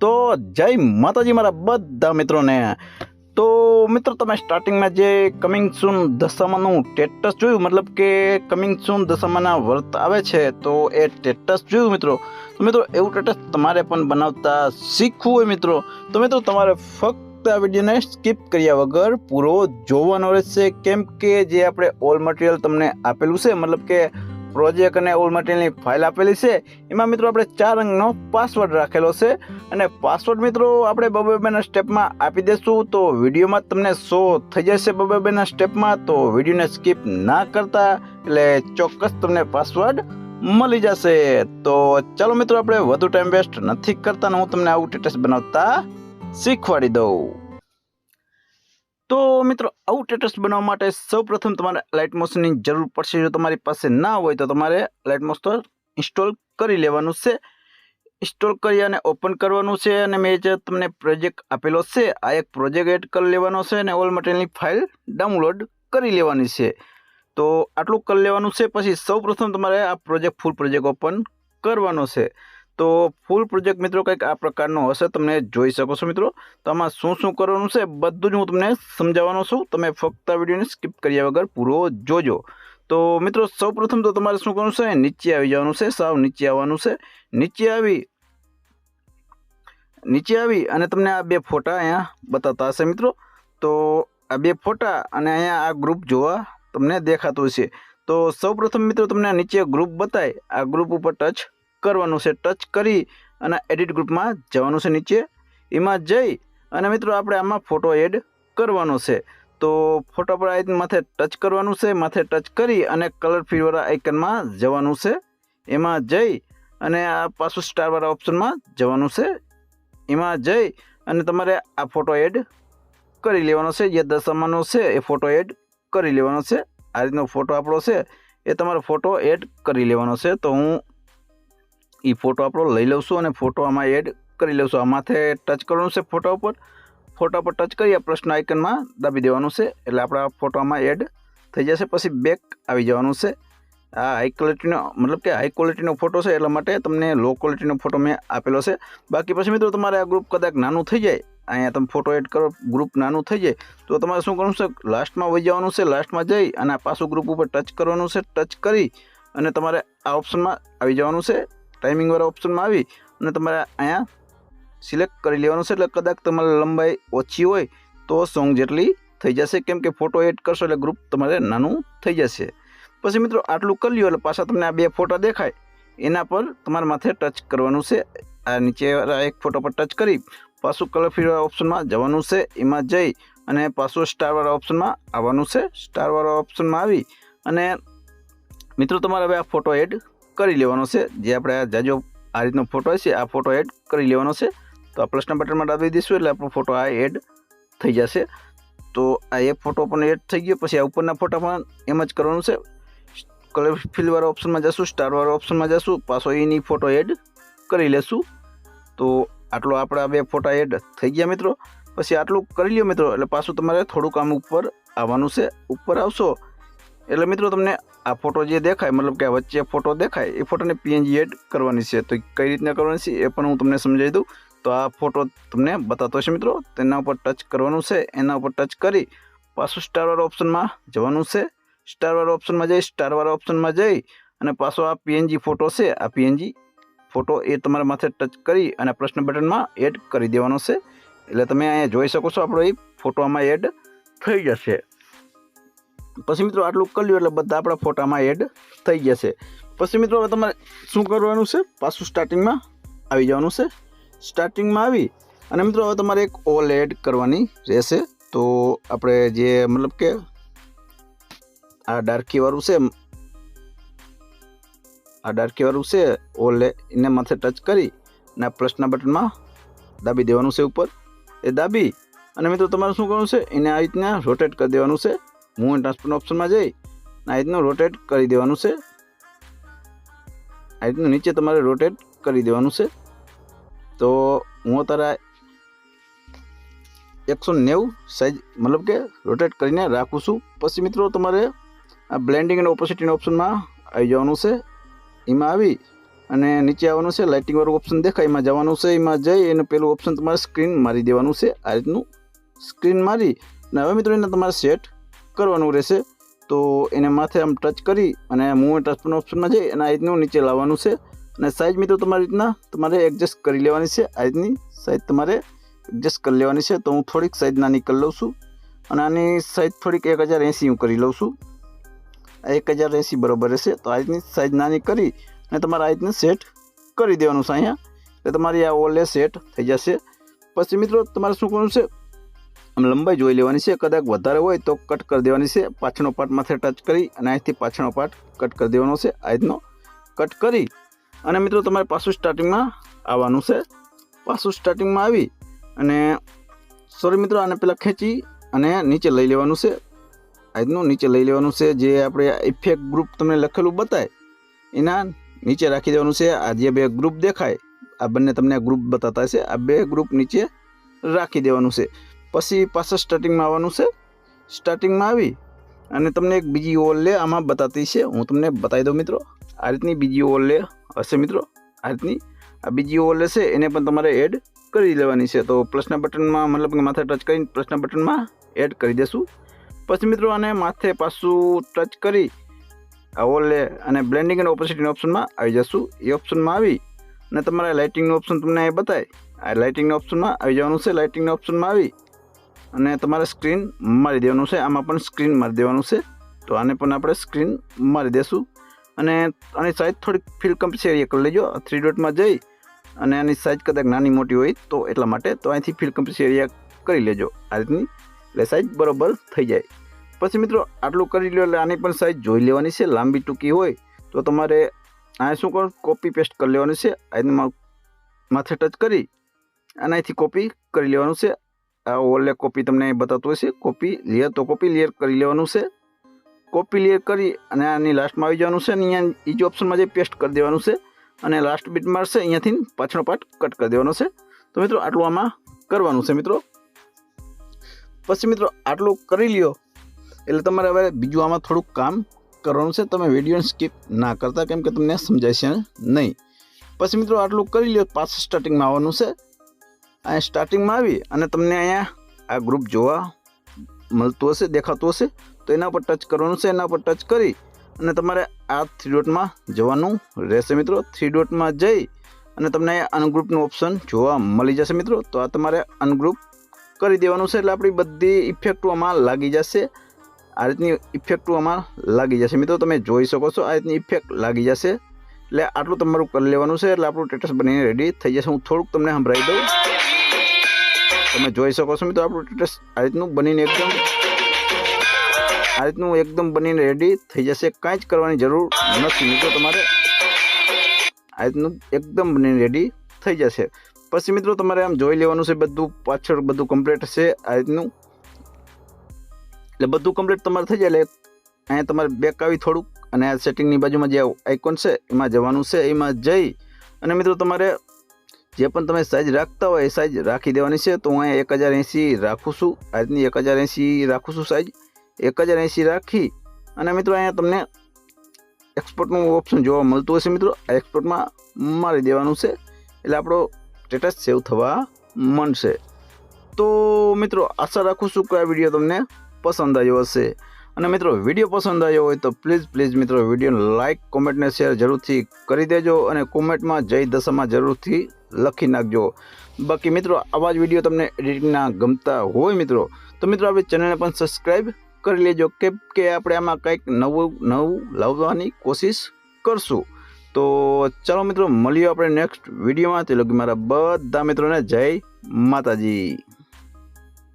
તો જય માતાજી મારા બધા મિત્રોને. તો મિત્રો, તમે સ્ટાર્ટિંગમાં જે કમિંગ સૂન દશામાનું ટેટસ જોયું, મતલબ કે કમિંગ સૂન દશામાના વર્ત આવે છે, તો એ ટેટસ જોયું મિત્રો. તો મિત્રો, એવું ટેટસ તમારે પણ બનાવતા શીખવું હોય મિત્રો. તો મિત્રો, તમારે ફક્ત આ વિડીયોને સ્કીપ કર્યા વગર પૂરો જોવાનો રહેશે. કેમ કે જે આપણે ઓલ મટીરિયલ તમને આપેલું છે, મતલબ કે પ્રોજેક્ટ અને ઓલ મટીરિયલની ફાઇલ આપેલી છે. એમાં મિત્રો આપણે ચાર અંકનો પાસવર્ડ રાખેલો છે. અને પાસવર્ડ મિત્રો આપણે બબેબેના સ્ટેપમાં આપી દેશું. તો વિડીયોમાં તમને શો થઈ જશે બબેબેના સ્ટેપમાં તો વિડીયોને સ્કીપ ના કરતા એટલે ચોક્કસ તમને પાસવર્ડ મળી જશે. તો ચાલો મિત્રો આપણે વધુ ટાઈમ વેસ્ટ નથી કરતા હું તમને આવું ટેટસ બનાવતા શીખવાડી દઉં. તો મિત્રો, આવું ટેટસ બનાવવા માટે સૌપ્રથમ તમારે લાઇટ મોશનની જરૂર પડશે. જો તમારી પાસે ના હોય તો તમારે લાઇટ મોસ્ટર ઇન્સ્ટોલ કરી લેવાનું છે. ઇન્સ્ટોલ કરી અને ઓપન કરવાનું છે અને મેં જે તમને પ્રોજેક્ટ આપેલો છે, આ એક પ્રોજેક્ટ એડ કરી લેવાનો છે અને ઓલ મટીરિયલની ફાઇલ ડાઉનલોડ કરી લેવાની છે. તો આટલું કરી લેવાનું છે. પછી સૌપ્રથમ તમારે આ પ્રોજેક્ટ ફૂલ પ્રોજેક્ટ ઓપન કરવાનો છે. તો ફૂલ પ્રોજેક્ટ મિત્રો કંઈક આ પ્રકારનો હશે, તમને જોઈ શકો છો મિત્રો. તો આમાં શું શું કરવાનું છે, બધું જ હું તમને સમજાવવાનો છું. તમે ફક્ત આ વિડીયોને સ્કીપ કર્યા વગર પૂરો જોજો. તો મિત્રો, સૌપ્રથમ તો તમારે શું કરવાનું છે, નીચે આવી જવાનું છે, સાવ નીચે આવવાનું છે. નીચે આવી નીચે આવી અને તમને આ બે ફોટા અહીંયા બતાવતા હશે મિત્રો. તો આ બે ફોટા અને અહીંયા આ ગ્રુપ જોવા તમને દેખાતું હશે. તો સૌપ્રથમ મિત્રો, તમને નીચે ગ્રુપ બતાય. આ ગ્રુપ ઉપર ટચ કરવાનું છે. ટચ કરી અને એડિટ ગ્રુપમાં જવાનું છે નીચે. એમાં જઈ અને મિત્રો આપણે આમાં ફોટો એડ કરવાનો છે. તો ફોટો પર આ માથે ટચ કરવાનું છે. માથે ટચ કરી અને કલર ફીવાળા આઇકનમાં જવાનું છે. એમાં જઈ અને આ પાછું સ્ટારવાળા ઓપ્શનમાં જવાનું છે. એમાં જઈ અને તમારે આ ફોટો એડ કરી લેવાનો છે. જે દશામાનો છે એ ફોટો એડ કરી લેવાનો છે. આ રીતનો ફોટો આપણો છે. એ તમારો ફોટો એડ કરી લેવાનો છે. તો હું એ ફોટો આપણો લઈ લઉં અને ફોટો આમાં એડ કરી લઉં આ માથે ટચ કરવાનું છે ફોટા ઉપર. ફોટા પર ટચ કરી આ પ્રશ્ન આઇકનમાં દાબી દેવાનું છે. એટલે આપણા ફોટામાં એડ થઈ જશે. પછી બેક આવી જવાનું છે. આ હાઈ ક્વોલિટીનો મતલબ કે હાઈ ક્વોલિટીનો ફોટો છે. એટલા માટે તમને લો ક્વોલિટીનો ફોટો મેં આપેલો છે. બાકી પછી મિત્રો તમારે આ ગ્રુપ કદાચ નાનું થઈ જાય, અહીંયા તમે ફોટો એડ કરો ગ્રુપ નાનું થઈ જાય, તો તમારે શું કરવાનું છે? લાસ્ટમાં વહી જવાનું છે. લાસ્ટમાં જઈ અને આ પાછું ગ્રુપ ઉપર ટચ કરવાનું છે. ટચ કરી અને તમારે આ ઓપ્શનમાં આવી જવાનું છે. ટાઈમિંગવાળા ઓપ્શનમાં આવી અને તમારે અહીંયા સિલેક્ટ કરી લેવાનું છે. એટલે કદાચ તમારી લંબાઈ ઓછી હોય તો સોંગ જેટલી થઈ જશે. કેમ કે ફોટો એડ કરશો એટલે ગ્રુપ તમારે નાનું થઈ જશે. પછી મિત્રો આટલું કરી લ્યો એટલે પાછા તમને આ બે ફોટા દેખાય. એના પર તમારા માથે ટચ કરવાનું છે. આ નીચે એક ફોટો પર ટચ કરી પાછું કલર ફીરવાળા ઓપ્શનમાં જવાનું છે. એમાં જઈ અને પાછું સ્ટારવાળા ઓપ્શનમાં આવવાનું છે. સ્ટારવાળા ઓપ્શનમાં આવી અને મિત્રો તમારે હવે આ ફોટો એડ કરી લેવાનો છે. જે આપણે આ જાજો આ રીતનો ફોટો છે આ ફોટો એડ કરી લેવાનો છે. તો આ પ્લસના બટનમાં દાબી દઈશું એટલે આપણો ફોટો આ એડ થઈ જશે. તો આ એક ફોટો પણ એડ થઈ ગયો, પછી આ ઉપરના ફોટા પણ એમ જ કરવાનું છે. કલર ફિલવાળા ઓપ્શનમાં જશું સ્ટારવાળા ઓપ્શનમાં જશું, પાછો એની ફોટો એડ કરી લેશું. તો આટલો આપણા બે ફોટા એડ થઈ ગયા મિત્રો. પછી આટલું કરી લ્યો મિત્રો, એટલે પાછું તમારે થોડુંક આમ ઉપર આવવાનું છે. ઉપર આવશો એટલે મિત્રો તમને આ ફોટો જે દેખાય, મતલબ કે વચ્ચે ફોટો દેખાય, એ ફોટોને પીએનજી એડ કરવાની છે. તો કઈ રીતના કરવાની છે, એ પણ હું તમને સમજાવી દઉં. તો આ ફોટો તમને બતાતો છે મિત્રો. તેના ઉપર ટચ કરવાનું છે. એના ઉપર ટચ કરી પાછું સ્ટારવાળા ઓપ્શનમાં જવાનું છે. સ્ટારવાળા ઓપ્શનમાં જઈ સ્ટારવાળા ઓપ્શનમાં જઈ અને પાછો આ પીએનજી ફોટો છે. આ પીએનજી ફોટો એ તમારા માથે ટચ કરી અને પ્રશ્ન બટનમાં એડ કરી દેવાનો છે. એટલે તમે અહીંયા જોઈ શકો છો, આપણો એ ફોટો આમાં એડ થઈ જશે. પછી મિત્રો આટલું કર્યું એટલે બધા આપણા ફોટામાં એડ થઈ જશે. પછી મિત્રો હવે તમારે શું કરવાનું છે? પાછું સ્ટાર્ટિંગમાં આવી જવાનું છે. સ્ટાર્ટિંગમાં આવી અને મિત્રો હવે તમારે એક ઓલ એડ કરવાની રહેશે. તો આપણે જે મતલબ કે આ ડાર્કીવાળું છે, આ ડાર્કીવાળું છે ઓલ એને માથે ટચ કરી અને પ્લસના બટનમાં દાબી દેવાનું છે ઉપર. એ દાબી અને મિત્રો તમારે શું કરવાનું છે? એને આ રીતના રોટેટ કરી દેવાનું છે. મૂવ એન્ડ ટ્રાન્સફર ઓપ્શનમાં જઈ આ રીતનું રોટેટ કરી દેવાનું છે. આ રીતનું નીચે તમારે રોટેટ કરી દેવાનું છે. તો હું અત્યારે એકસો નેવું સાઈઝ મતલબ કે રોટેટ કરીને રાખું છું. પછી મિત્રો તમારે આ બ્લેન્ડિંગ અને ઓપોસિટીના ઓપ્શનમાં આવી જવાનું છે. એમાં આવી અને નીચે આવવાનું છે. લાઇટિંગવાળું ઓપ્શન દેખાય. એમાં જવાનું છે. એમાં જઈ અને પેલું ઓપ્શન તમારે સ્ક્રીન મારી દેવાનું છે. આ રીતનું સ્ક્રીન મારી. અને હવે મિત્રો એને તમારે સેટ કરવાનું રહેશે. તો એને માથે આમ ટચ કરી અને મૂવ ટ્રાન્સફર ઓપ્શનમાં જઈ અને આ રીતનું નીચે લાવવાનું છે. અને સાઇઝ મિત્રો તમારી રીતના તમારે એડજસ્ટ કરી લેવાની છે. આ રીતની સાઇઝ તમારે એડજસ્ટ કરી લેવાની છે. તો હું થોડીક સાઇઝ નાની કરી લઉં છું. અને આની સાઇઝ થોડીક એક હજાર એંસી હું કરી લઉં છું. એક હજાર એંસી બરાબર રહેશે. તો આ રીતની સાઇઝ નાની કરી અને તમારે આ રીતને સેટ કરી દેવાનું છે અહીંયા. એટલે તમારી આ ઓલે સેટ થઈ જશે. પછી મિત્રો તમારે શું કરવાનું છે? આમ લંબાઈ જોઈ લેવાની છે. કદાચ વધારે હોય તો કટ કરી દેવાની છે. પાછળનો પાર્ટ માથે ટચ કરી અને અહીંથી પાછળનો પાર્ટ કટ કરી દેવાનો છે. આ રીતનો કટ કરી અને મિત્રો તમારે પાછું સ્ટાર્ટિંગમાં આવવાનું છે. પાછું સ્ટાર્ટિંગમાં આવી અને સોરી મિત્રો, આને પહેલાં ખેંચી અને નીચે લઈ લેવાનું છે. આ રીતનું નીચે લઈ લેવાનું છે. જે આપણે ઇફેક્ટ ગ્રુપ તમને લખેલું બતાય, એના નીચે રાખી દેવાનું છે. આ જે બે ગ્રુપ દેખાય, આ બંને તમને ગ્રુપ બતાતા છે આ બે ગ્રુપ નીચે રાખી દેવાનું છે. પછી પાછા સ્ટાર્ટિંગમાં આવવાનું છે. સ્ટાર્ટિંગમાં આવી અને તમને એક બીજી ઓલ લે આમાં બતાતી છે. હું તમને બતાવી દઉં મિત્રો. આ રીતની બીજી ઓલ લે હશે મિત્રો. આ રીતની આ બીજી ઓલ છે, એને પણ તમારે એડ કરી લેવાની છે. તો પ્લસના બટનમાં મતલબ કે માથે ટચ કરીને પ્લસના બટનમાં એડ કરી દેશું. પછી મિત્રો આને માથે પાછું ટચ કરી આ ઓલ લે અને બ્લેન્ડિંગ અને ઓપોસિટીના ઓપ્શનમાં આવી જશું. એ ઓપ્શનમાં આવી અને તમારા લાઇટિંગનું ઓપ્શન તમને અહીં બતાય. આ લાઇટિંગના ઓપ્શનમાં આવી જવાનું છે. લાઇટિંગના ઓપ્શનમાં આવી અને તમારે સ્ક્રીન મારી દેવાનું છે. આમાં પણ સ્ક્રીન મારી દેવાનું છે. તો આને પણ આપણે સ્ક્રીન મારી દેશું. અને આની સાઇઝ થોડીક ફીલ એરિયા કરી લેજો. થ્રી ડોટમાં જઈ અને આની સાઇઝ કદાચ નાની મોટી હોય તો એટલા માટે તો અહીંથી ફીલ એરિયા કરી લેજો. આ રીતની એટલે સાઇઝ બરોબર થઈ જાય. પછી મિત્રો આટલું કરી લો એટલે આની પણ સાઇઝ જોઈ લેવાની છે. લાંબી ટૂંકી હોય તો તમારે આ શું કરો? કોપી પેસ્ટ કરી લેવાની છે. આ માથે ટચ કરી અને અહીંથી કોપી કરી લેવાનું છે. આ ઓલે કોપી તમને બતાવતું હશે. કોપી લેયર તો કોપી લેયર કરી લેવાનું છે. કોપી લેયર કરી અને આની લાસ્ટમાં આવી જવાનું છે અને અહીંયા એ ઓપ્શનમાં જઈ પેસ્ટ કરી દેવાનું છે અને લાસ્ટ બીટ મારશે અહીંયાથી પાછળનો પાર્ટ કટ કરી દેવાનો છે. તો મિત્રો, આટલું આમાં કરવાનું છે મિત્રો. પછી મિત્રો, આટલું કરી લ્યો. એટલે તમારે હવે બીજું આમાં થોડુંક કામ કરવાનું છે. તમે વિડીયોને સ્કીપ ના કરતા, કેમ કે તમને સમજાય છે નહીં. પછી મિત્રો, આટલું કરી લ્યો. પાછું સ્ટાર્ટિંગમાં આવવાનું છે. અહીંયા સ્ટાર્ટિંગમાં આવી અને તમને અહીંયા આ ગ્રુપ જોવા મળતું હશે, દેખાતું હશે. તો એના પર ટચ કરવાનું છે, એના પર ટચ કરી અને તમારે આ થ્રી ડોટમાં જવાનું રહેશે મિત્રો. થ્રી ડોટમાં જઈ અને તમને અનગ્રુપનું ઓપ્શન જોવા મળી જશે મિત્રો. તો આ તમારે અનગ્રુપ કરી દેવાનું છે એટલે આપણી બધી ઇફેક્ટો આમાં લાગી જશે. આ રીતની ઇફેક્ટો આમાં લાગી જશે મિત્રો. તમે જોઈ શકો છો આ રીતની ઇફેક્ટ લાગી જશે. એટલે આટલું તમારું કરી લેવાનું છે એટલે આપણું સ્ટેટસ બનીને રેડી થઈ જશે. હું થોડુંક તમને સંભળાવી દઉં. તમે જોઈ શકો છો મિત્રો, આપણું સ્ટેટસ આ રીતનું બનીને એકદમ આ રીતનું એકદમ બનીને રેડી થઈ જશે. કાંઈ જ કરવાની જરૂર નથી મિત્રો તમારે. આ રીતનું એકદમ બનીને રેડી થઈ જશે. પછી મિત્રો તમારે આમ જોઈ લેવાનું છે, બધું પાછળ બધું કમ્પ્લીટ છે આ રીતનું. એટલે બધું કમ્પ્લીટ તમારે થઈ જાય, એટલે અહીંયા તમારે બેક આવી થોડુંક અને આ સેટિંગની બાજુમાં જે આઇકોન છે, એમાં જવાનું છે, એમાં જઈ અને મિત્રો તમારે જે પણ તમે સાઇઝ રાખતા હોય એ સાઇઝ રાખી દેવાની છે. તો હું અહીંયા એક હજાર એંસી રાખું છું. આજની એક હજાર એંસી રાખું છું સાઇઝ એક હજાર એંસી રાખી અને મિત્રો અહીંયા તમને એક્સપોર્ટનું ઓપ્શન જોવા મળતું હશે મિત્રો. આ એક્સપોર્ટમાં મારી દેવાનું છે. એટલે આપણો સ્ટેટસ સેવ થવા મળશે તો મિત્રો આશા રાખું છું કે આ વીડિયો તમને પસંદ આવ્યો હશે. અને મિત્રો વીડિયો પસંદ આવ્યો હોય તો પ્લીઝ પ્લીઝ મિત્રો વિડીયોને લાઇક કોમેન્ટને શેર જરૂરથી કરી દેજો અને કોમેન્ટમાં જય દશામાં જરૂરથી લખી નાખજો. બાકી મિત્રો, આવા જ વીડિયો તમને એડિટિંગના ગમતા હોય મિત્રો, તો મિત્રો આપણે ચેનલને પણ સબસ્ક્રાઈબ કરી લેજો. કેમ કે આપણે આમાં કંઈક નવું નવું લાવવાની કોશિશ કરશું. તો ચાલો મિત્રો, મળીએ આપણે નેક્સ્ટ વિડીયોમાં તે લગી મારા બધા મિત્રોને જય માતાજી.